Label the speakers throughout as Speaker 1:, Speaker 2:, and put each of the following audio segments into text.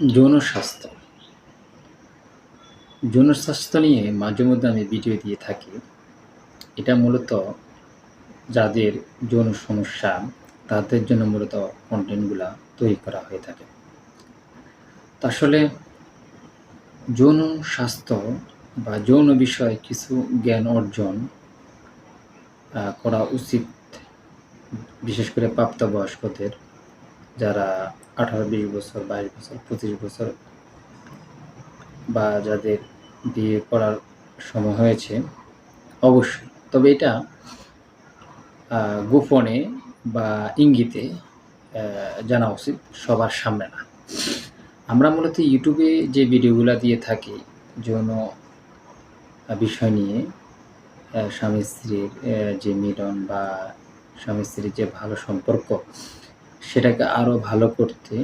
Speaker 1: যৌন স্বাস্থ্য যৌন স্বাস্থ্য নিয়ে মাঝে মধ্যে আমি ভিডিও দিয়ে থাকি। এটা মূলত যাদের যৌন সমস্যা, তাদের জন্য মূলত কন্টেন্টগুলা তৈরি করা হয়ে থাকে। আসলে যৌন স্বাস্থ্য বা যৌন বিষয়ে কিছু জ্ঞান অর্জন করা উচিত, বিশেষ করে প্রাপ্তবয়স্কদের। যারা আঠারো, বিশ বছর, বাইশ বছর, পঁচিশ বছর বা যাদের বিয়ে করার সময় হয়েছে, অবশ্যই। তবে এটা গোপনে বা ইঙ্গিতে জানা উচিত সবার সামনে না। আমরা মূলত ইউটিউবে যে ভিডিওগুলো দিয়ে থাকি, যৌন বিষয় নিয়ে স্বামী স্ত্রীর যে মিলন বা স্বামী স্ত্রীর যে ভালো সম্পর্ক সেটাকে আরও ভালো করতে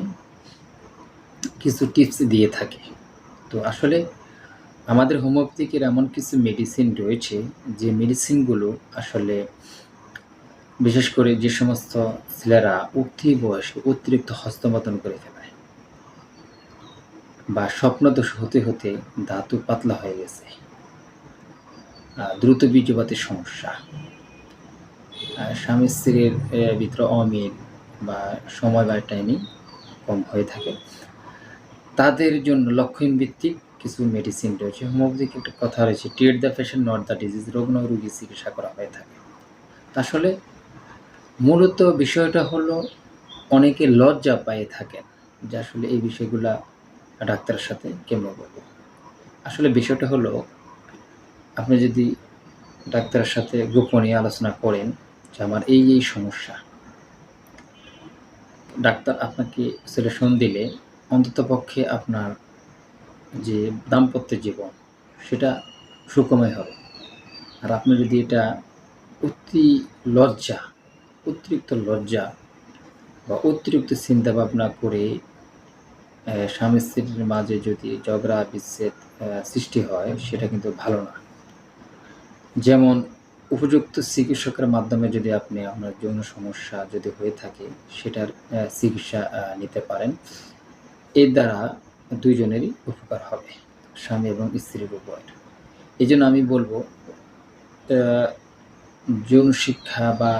Speaker 1: কিছু টিপস দিয়ে থাকে। তো আসলে আমাদের হোমিওপ্যাথিকের এমন কিছু মেডিসিন রয়েছে যে মেডিসিনগুলো আসলে বিশেষ করে যে সমস্ত ছেলেরা উঠতি বয়সে অতিরিক্ত হস্তমতন করে ফেলায় বা স্বপ্নদোষ হতে হতে ধাতু পাতলা হয়ে গেছে দ্রুত বীর্যপাতের সমস্যা স্বামী স্ত্রীর ভিতরে অমিল বা সময় বা টাইমিং কম হয়ে থাকে। তাদের জন্য লক্ষণ ভিত্তিক কিছু মেডিসিন রয়েছে। হোমিওপ্যাথিক একটা কথা রয়েছে টিয়েট the patient not the disease রোগ নয় রোগী চিকিৎসা করা হয়ে থাকে। আসলে মূলত বিষয়টা হলো, অনেকে লজ্জা পায়ে থাকেন যে আসলে এই বিষয়গুলা ডাক্তারের সাথে কেমন বলব আসলে বিষয়টা হলো, আপনি যদি ডাক্তারের সাথে গোপনে আলোচনা করেন যে আমার এই এই সমস্যা ডাক্তার আপনাকে সলিউশন দিলে অন্ততপক্ষে আপনার যে দাম্পত্য জীবন, সেটা সুখময় হবে। আর আপনি যদি এটা অতি লজ্জা, অতিরিক্ত লজ্জা বা অতিরিক্ত চিন্তা ভাবনা করে স্বামী স্ত্রীর মাঝে যদি ঝগড়া, বিচ্ছেদ সৃষ্টি হয়, সেটা কিন্তু ভালো না। যেমন উপযুক্ত চিকিৎসকের মাধ্যমে যদি আপনি আপনার যৌন সমস্যা যদি হয়ে থাকে, সেটার চিকিৎসা নিতে পারেন। এর দ্বারা দুইজনেরই উপকার হবে, স্বামী এবং স্ত্রীর উভয়ের এই জন্য আমি বলব যৌন শিক্ষা বা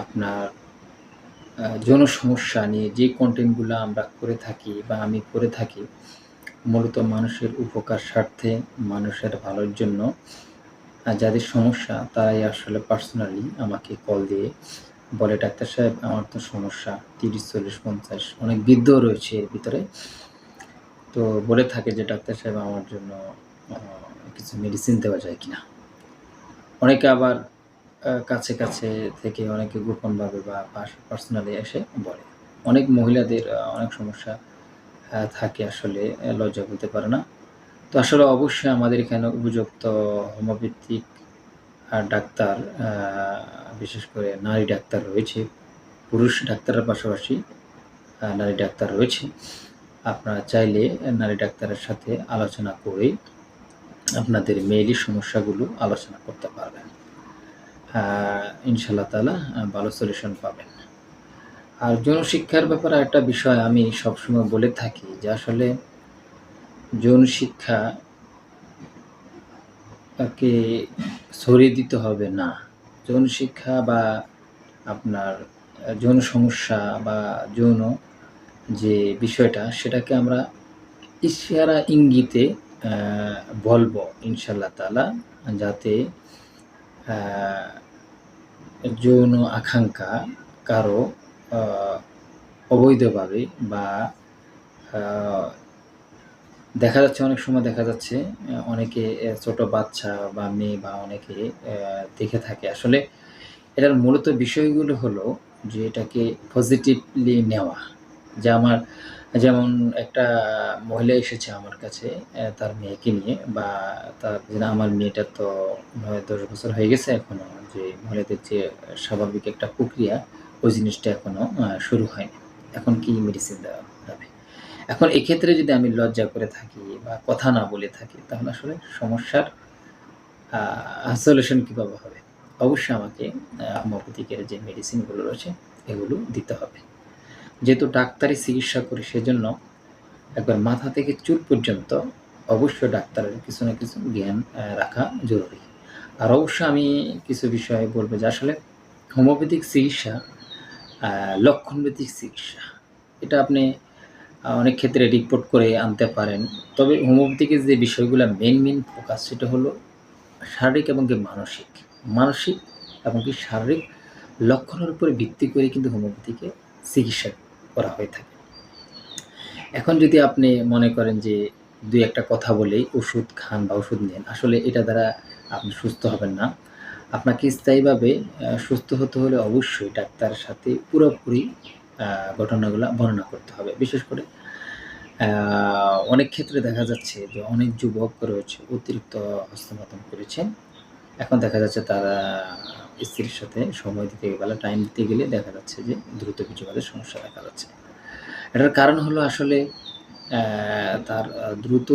Speaker 1: আপনার যৌন সমস্যা নিয়ে যে কন্টেন্টগুলো আমরা করে থাকি বা আমি করে থাকি, মূলত মানুষের উপকার স্বার্থে, মানুষের ভালোর জন্য আর যাদের সমস্যা, তারাই আসলে পার্সোনালি আমাকে কল দিয়ে বলে। ডাক্তার সাহেব, আমার তো সমস্যা, তিরিশ, চল্লিশ, পঞ্চাশ, অনেক বৃদ্ধ রয়েছে এর ভিতরে। তো বলে থাকে যে, ডাক্তার সাহেব, আমার জন্য কিছু মেডিসিন দেওয়া যায় কিনা? অনেকে আবার কাছে কাছে থেকে অনেকে গোপনভাবে বা পার্সোনালি এসে বলে। অনেক মহিলাদের অনেক সমস্যা থাকে আসলে, লজ্জা বলতে পারে না। তো আসলে অবশ্যই আমাদের এখানে উপযুক্ত হোমিওপ্যাথিক ডাক্তার বিশেষ করে নারী ডাক্তার রয়েছে, পুরুষ ডাক্তারের পাশাপাশি নারী ডাক্তার রয়েছে। আপনারা চাইলে নারী ডাক্তারের সাথে আলোচনা করে আপনাদের মেয়েলি সমস্যাগুলো আলোচনা করতে পারবেন। ইনশাল্লাহ তালা ভালো সলিউশন পাবেন। আর যৌন শিক্ষার ব্যাপারে একটা বিষয় আমি সবসময় বলে থাকি যে আসলে যৌন শিক্ষা কে ছড়িয়ে দিতে হবে না। যৌন শিক্ষা বা আপনার যৌন সমস্যা বা যৌন যে বিষয়টা, সেটাকে আমরা ইশারা ইঙ্গিতে বলব ইনশাল্লাহ তালা যাতে যৌন আকাঙ্ক্ষা কারও অবৈধভাবে বা দেখা যাচ্ছে, অনেক সময় দেখা যাচ্ছে অনেকে ছোট বাচ্চা বা মেয়ে বা অনেকে দেখে থাকে। আসলে এটার মূলত বিষয়গুলো হলো যে এটাকে পজিটিভলি নেওয়া। যে আমার, যেমন একটা মহিলা এসেছে আমার কাছে তার মেয়েকে নিয়ে বা তার আমার মেয়েটার তো দশ বছর হয়ে গেছে এখনও, যে মহিলাদের যে স্বাভাবিক একটা প্রক্রিয়া, ওই জিনিসটা এখনও শুরু হয়নি। এখন কি মেডিসিন দেওয়া? এখন এক্ষেত্রে যদি আমি লজ্জা করে থাকি বা কথা না বলে থাকি, তাহলে আসলে সমস্যার সলিউশন কীভাবে হবে? অবশ্যই আমাকে হোমিওপ্যাথিকের যে মেডিসিনগুলো রয়েছে, এগুলো দিতে হবে। যেহেতু ডাক্তারি চিকিৎসা করি, সেজন্য একবার মাথা থেকে চুল পর্যন্ত অবশ্যই ডাক্তারের কিছু না কিছু জ্ঞান রাখা জরুরি। আর অবশ্যই আমি কিছু বিষয়ে বলব যে আসলে হোমিওপ্যাথিক চিকিৎসা লক্ষণভিত্তিক চিকিৎসা, এটা আপনি অনেক ক্ষেত্রে রিপোর্ট করে আনতে পারেন। তবে হোমিওপ্যাথিকের যে বিষয়গুলো মেন মেন ফোকাস সেটা হলো শারীরিক এবং কি মানসিক। মানসিক এবং কি শারীরিক লক্ষণের উপরে ভিত্তি করে কিন্তু হোমিওপ্যাথিকে চিকিৎসা করা হয়ে থাকে। এখন যদি আপনি মনে করেন যে দুই একটা কথা বলেই ওষুধ খান বা ওষুধ নেন, আসলে এটা দ্বারা আপনি সুস্থ হবেন না। আপনাকে স্থায়ীভাবে সুস্থ হতে হলে অবশ্যই ডাক্তারের সাথে পুরোপুরি ঘটনাগুলো বর্ণনা করতে হবে। বিশেষ করে অনেক ক্ষেত্রে দেখা যাচ্ছে যে অনেক যুবক রয়েছে, অতিরিক্ত হস্তমতন করেছেন এখন দেখা যাচ্ছে তারা স্ত্রীর সাথে সময় দিতে গেলে টাইম দিতে গেলে দেখা যাচ্ছে যে দ্রুত বীর্যপাতের সমস্যা দেখা যাচ্ছে। এটার কারণ হলো আসলে তার দ্রুত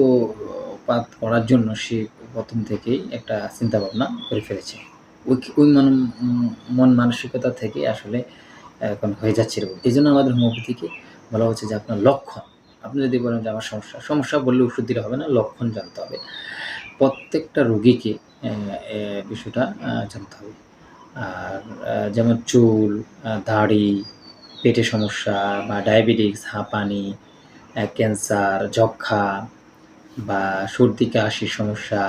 Speaker 1: পাত করার জন্য সে প্রথম থেকেই একটা চিন্তা ভাবনা করে ফেলেছে। ওই ওই মন মন মানসিকতা থেকে আসলে এখন হয়ে যাচ্ছে এরকম। এই জন্য আমাদের হোমিওপ্যাথিকে বলা হচ্ছে যে আপনার লক্ষণ। আপনি যদি বলেন যে আমার সমস্যা সমস্যা বললে ওষুধ দিলে হবে না, লক্ষণ জানতে হবে। প্রত্যেকটা রোগীকে বিষয়টা জানতে হবে। আর যেমন চুল দাড়ি পেটের সমস্যা বা ডায়াবেটিক্স হাঁপানি ক্যান্সার যক্ষা বা সর্দি কাশির সমস্যা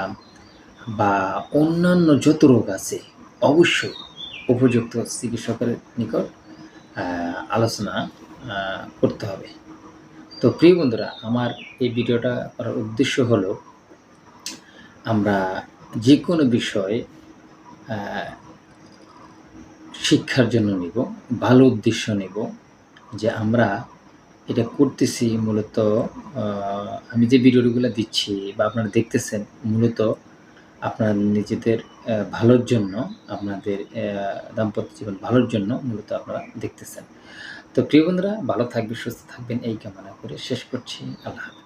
Speaker 1: বা অন্যান্য যত রোগ আছে, অবশ্যই উপযুক্ত চিকিৎসকের নিকট আলোচনা করতে হবে। তো প্রিয় বন্ধুরা, আমার এই ভিডিওটা করার উদ্দেশ্য হলো, আমরা যে কোনো বিষয় শিক্ষার জন্য নিব, ভালো উদ্দেশ্য নেব যে আমরা এটা করতেছি মূলত আমি যে ভিডিওগুলো দিচ্ছি বা আপনারা দেখতেছেন, মূলত আপনার নিজেদের ভালোর জন্য, আপনাদের দাম্পত্য জীবন ভালোর জন্য মূলত আপনারা দেখতেছেন তো প্রিয় বন্ধুরা, ভালো থাকবেন, সুস্থ থাকবেন, এই কামনা করে শেষ করছি আল্লাহ।